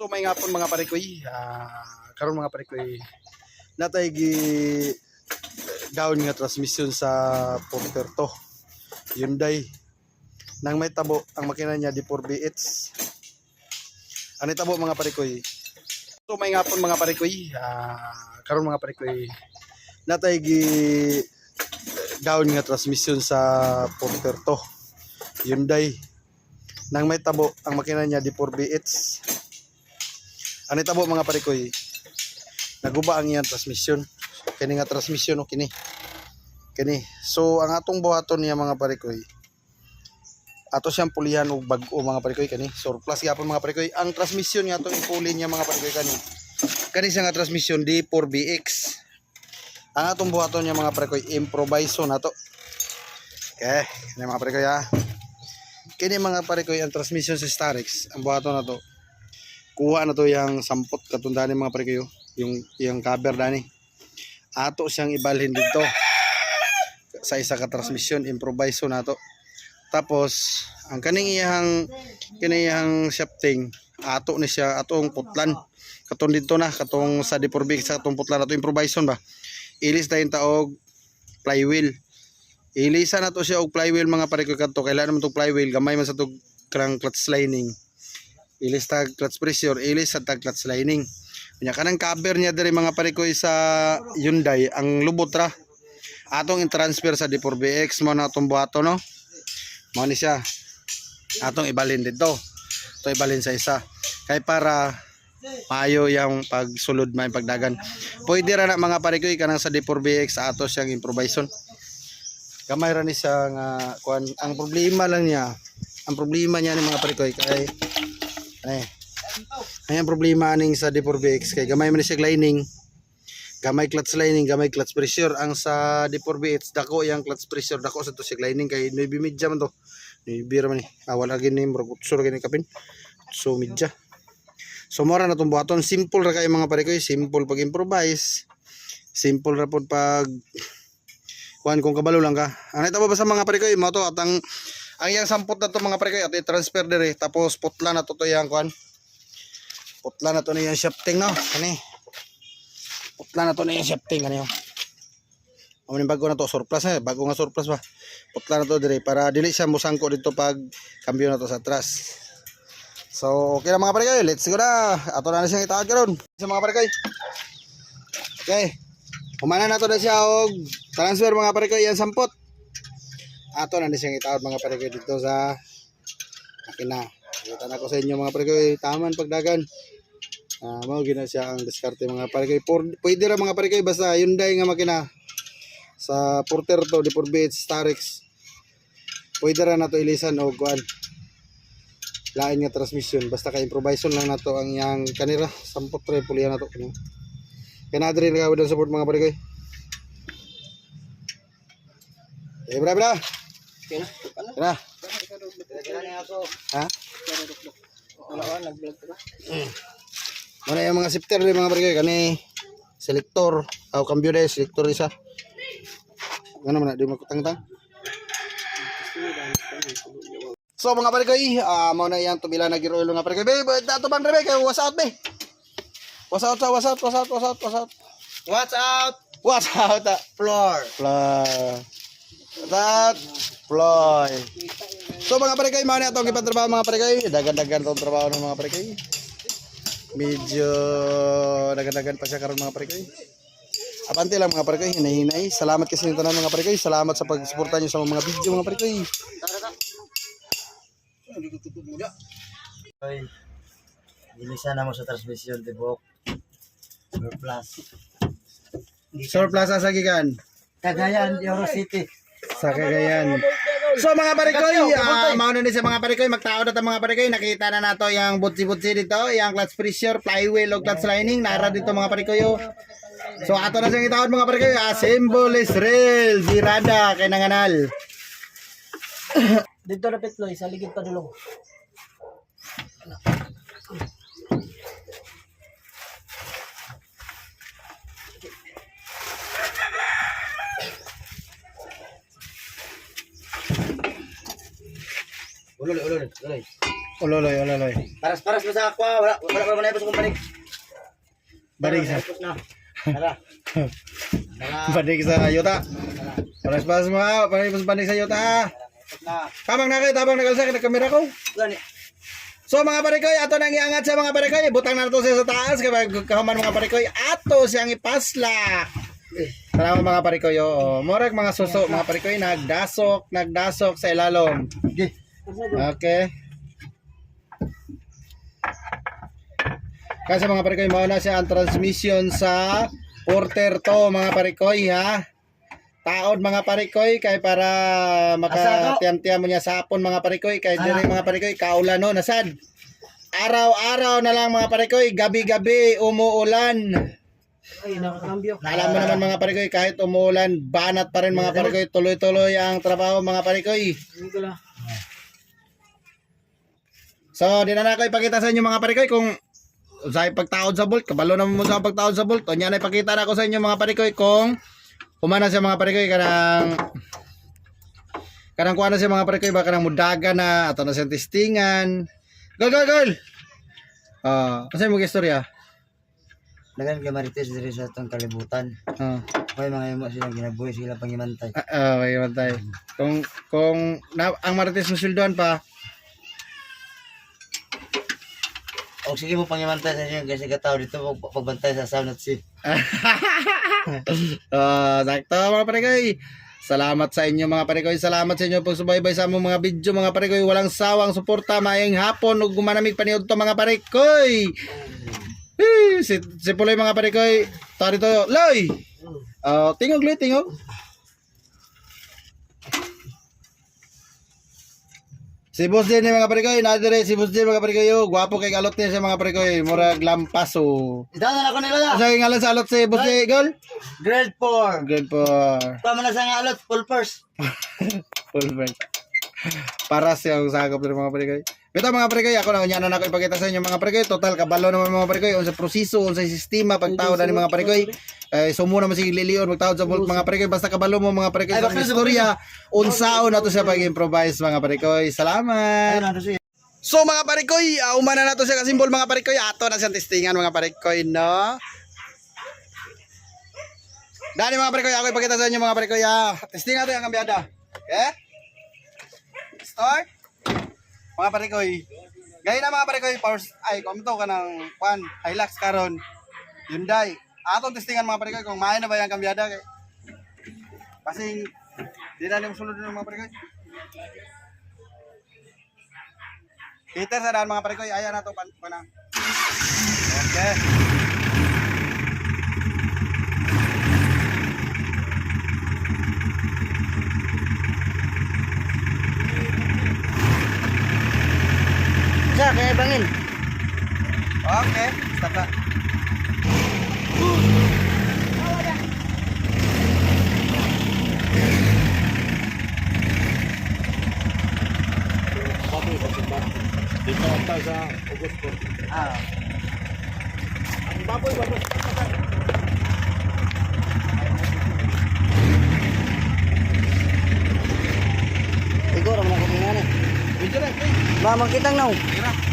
So may nga po mga parikoy, ah karon mga parikoy, natay gi down nga transmission sa Porter to. Hyundai. Nang may tabo ang makina niya di 4BH. Ano tabo mga parikoy? So may nga po mga parikoy, ah karon mga parikoy, natay gi down nga transmission sa Porter to. Hyundai. Nang may tabo ang makina niya di 4BH. Ano tabo mga parikoy? Naguba ang iyang transmission. Kini nga transmission o kini. Kini. So ang atong buhaton niya mga parikoy. Ato siyang pulihan og bag-o mga parikoy kani. Surplus gyapon mga parikoy. Ang transmission niya atong ipuli niya mga parikoy kani. Kani siya nga transmission di 4BX. Ang atong buhaton niya mga parikoy improviso na to. Okay, kani mga parikoy ha. Kini mga parikoy ang transmission sa Starex. Ang buhaton na to kuha na to yung sampot katundaan ni mga parikoy yung yung cover dani. Ato siyang ibalhin dito. Sa isa ka transmission improviso na to. Tapos ang kaning iyang kaniyang shafting ato ni siya atong putlan. Katong dito na katong sa Deporbik sa katong putlan ato improviso ba? Ilis na yung taog flywheel. Ilisa na siya og flywheel mga parikoy kadto kailangan naman tong flywheel? Gamay man sa tog crank clutch lining ilis tag clutch pressure ilis sa tag clutch lining. Nya kanang cover niya diri mga parikoy sa Hyundai ang lubot ra. Atong i-transfer sa D4BX mo na atong buhato no? Mo ni siya. Atong ibalhin dito. To ibalhin sa isa. Kay para maayo yung pagsulod may pagdagan. Pwede ra na mga parikoy kanang sa D4BX sa ato siyang improvisation. Gamay ra ni siya nga kuan ang problema lang niya ang problema niya ni mga parikoy kay eh Ayan problema aning sa D4BX kay gamay man siya lining. Gamay clutch lining, gamay clutch pressure. Ang sa D4BX dako yang clutch pressure dako sa to siya lining kay no midja man to. Ni bira man ni. Ah, wala gini murag utsur gini kapin. So midja. So mora na tong buhaton simple ra kay mga pare ko, simple pag improvise. Simple ra pod pag kuan kung kabalo lang ka. Ano ito ba sa mga pare ko mo to at ang ang yang sampot na to mga pare ko at i-transfer dire tapos putla na to to yang kuan putla na to na yung shafting no? Kani. Putla na to na yung shafting kani oh. Amo ni bago na to surplus eh. Bago nga surplus ba? Putla na to dire para dili siya musangko dito pag kambyo na to sa atras. So okay na mga parikay let's go na. Ato na na siyang itaad karon. Sa mga parikay okay. Humana na to na siya og transfer mga parikay yan sampot ato na na siyang itaad mga parikay dito sa makina Kita na ko sa inyo mga parikoy, taman pagdagan. Ah, mao gina siya ang diskarte mga. Por- Pwede ra mga parikoy basta Hyundai nga makina sa Porter to, di Beach, Starex. Pwede ra na to ilisan o kuan. Lain nga transmission basta ka improvisation lang nato ang yang kanira sampot tre pulihan nato kani. Kana diri nga support mga parikoy. Eh, bra bra. Na ako. Ha? Wala ka, nag-vlog ka ba? Muna yung mga sifter mga barangay kani selector o cambio de selector isa. Ano man di makutang-tang. So mga barangay, ah mao na yang tubila na giroilo nga barangay. Be, dato bang rebe kay was out be. Was out, was out, was out, was out, was out. Watch out! Was out. ah. Floor! Fly. That fly. So mga parekay, mga na itong ipatrabaho mga parekay. Dagan-dagan itong trabaho ng mga parekay. Medyo dagan-dagan pa siya karon mga parekay. Apante lang mga parekay, hinay-hinay. Salamat kasi ng tanan mga parekay. Salamat sa pagsuporta niyo sa mga video mga parekay. Ay, bilisan na mo sa transmission, tibok. Surplus. Surplus sa gikan Cagayan, Euro City. Sa Cagayan. So mga parikoy, uh, mauna ni sa mga parikoy, magtao na mga parikoy, nakita na nato yung butsi-butsi dito, yung clutch pressure, flywheel, o clutch lining, nara dito mga parikoy. oh. So ato na siyang itawad mga parikoy, assemble is real, zirada, kay nanganal. Dito na pitloy, sa ligid pa dulong. Ulo ulo ulo ulo. Uloloy, uloloy. Paras-paras mo sa aqua. Wala, wala manay pa sa kumpanig. Banig sa, na. Tara. Banig sa yuta. Paras paras mo ha, paras banig sa yuta. Na. Tamang na kayo, tabang nakalsa ka kamera ko. Gani. So mga parikoy, ato nang iangat sa mga parikoy. Butang na to siya sa taas. Kahuman mga parikoy, ato siyang ipasla. Salamat mga parikoy. Oo. Murag mga suso, mga parikoy, nagdasok, nagdasok sa ilalom. Okay. Okay. Kasi mga parikoy, mauna siya ang transmission sa porter to mga parikoy ha. Taod mga parikoy kay para makatiyam-tiyam mo niya sapon mga parikoy kay dire mga parikoy kaulan no nasad. Araw-araw na lang mga parikoy, gabi-gabi umuulan. Ay, nakakambyo. Alam mo naman mga parikoy, kahit umuulan, banat pa rin mga parikoy, tuloy-tuloy ang trabaho mga parikoy. So, di na na ko ipakita sa inyo mga parikoy kung sa pagtaod sa bolt, kabalo naman mo sa pagtaod sa bolt. O niya na ipakita na ko sa inyo mga parikoy kung kumana siya mga parikoy kanang kanang kuha na siya mga parikoy ba kanang mudaga na ato na siyang testingan. Gol, gol, gol! Ah, kasi mo istorya. Dagan kay Marites diri sa itong kalibutan. Ah. Kaya mga imo silang ginabuhi sila pangimantay. Ah, ah, may tayo. Kung kung na, ang Marites mo sildoan pa, O sige mo pangimantay sa inyo kasi kataw dito pag- pagbantay sa sound at si. Ah, sakto mga parekoy. Salamat sa inyo mga parekoy. Salamat sa inyo pag subaybay sa among mga video mga parekoy. Walang sawang suporta maayong hapon ug gumanamig paniud to mga parekoy. Si, si Puloy mga parekoy. Tari to. Loy. Ah, tingog loy, tingog. Si Boss din mga parekoy, nadire si Boss din mga parekoy, oh. gwapo kay alot niya sa mga parekoy, murag lampaso. Itaw na ako nila na. Asa yung ngalan sa alot si Boss din, Gol? Grade 4. Good po. Tama na sa alot, full first. Perfect. Para siyang sakop ng mga parekoy. Bito mga parekoy, ako na unya na ako ipakita sa inyo mga parekoy. Total kabalo naman mga parekoy unsa proseso, unsa sistema pagtao ni mga parekoy. Eh sumo naman sige lilion magtawad sa bolt mga parekoy basta kabalo mo mga parekoy sa istorya. Unsaon nato siya pag-improvise mga parekoy. Salamat. So mga parikoy, uh, umana na to siya kasimbol mga parikoy. Ato na siyang testingan mga parikoy, no? Dani mga parikoy, ako ipakita sa inyo mga parikoy. Ah. Testingan to yung kambyada. Okay? Start. Mga parikoy. Gaya na mga parikoy, powers, ay, kumito ka ng, kwan, Hilux karon Hyundai. Atong testingan mga parikoy, kung mahay na ba yung kambyada. Kay, kasing, di na nimo sunod ng mga parikoy. Peter sa daan mga parikoy, ayan na to pan na. Okay. Sa kaya bangin. Okay, stop na. Ah. Siguro man ako ngani. Video na, Mamang kitang naw. Tira.